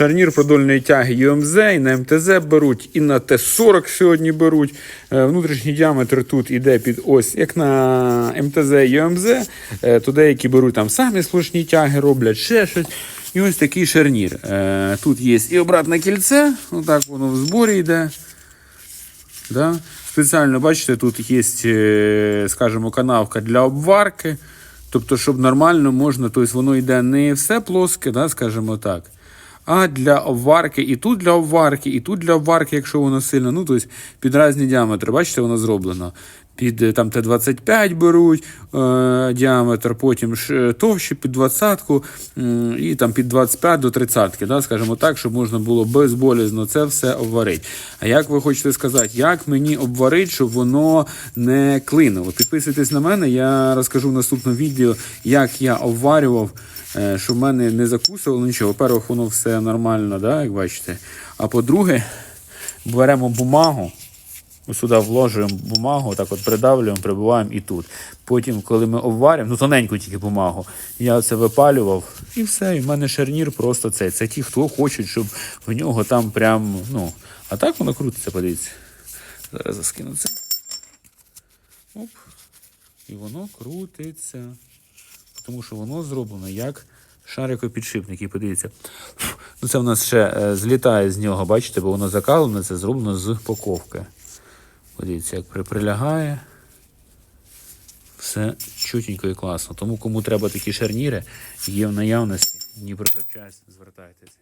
Шарнір продольної тяги UMZ, і на МТЗ беруть, і на Т40 сьогодні беруть. Е, Внутрішній діаметр тут іде під ось, як на МТЗ UMZ, е, то деякі беруть там самі сплошні тяги, роблять ще щось. І ось такий шарнір. Е, Тут є і обратне кільце, отак воно в зборі йде. Да? Спеціально, бачите, тут є, скажімо, канавка для обварки. Тобто, щоб нормально можна, тобто воно йде не все плоске, да, скажімо так. А для обварки, і тут для обварки, і тут для обварки, якщо воно сильно, ну, тобто під різні діаметри, бачите, воно зроблено. Під е, там Т-25 беруть е, діаметр, потім е, товще під 20-ку м, і там під 25 до 30, да, скажімо так, щоб можна було безболізно це все обварити. А як ви хочете сказати, як мені обварити, щоб воно не клинуло? Підписуйтесь на мене, я розкажу в наступному відео, як я обварював, е, щоб в мене не закусувало нічого. По-перше, воно все нормально, да, як бачите. А по-друге, беремо бумагу. Сюди вложуємо бумагу, так от придавлюємо, прибиваємо і тут. Потім, коли ми обварюємо, ну тоненьку тільки бумагу, я це випалював і все. І в мене шарнір просто цей. Це ті, хто хочуть, щоб в нього там прям, ну. А так воно крутиться, подивіться. Зараз я скину це. Оп. І воно крутиться. Тому що воно зроблено як шарикопідшипник. І подивіться. Ну це в нас ще е, злітає з нього, бачите, бо воно закалене, це зроблено з упаковки. Подивіться, як при- прилягає. Все чутенько і класно. Тому кому треба такі шарніри, є в наявності. Дніпрозапчасть, звертайтеся.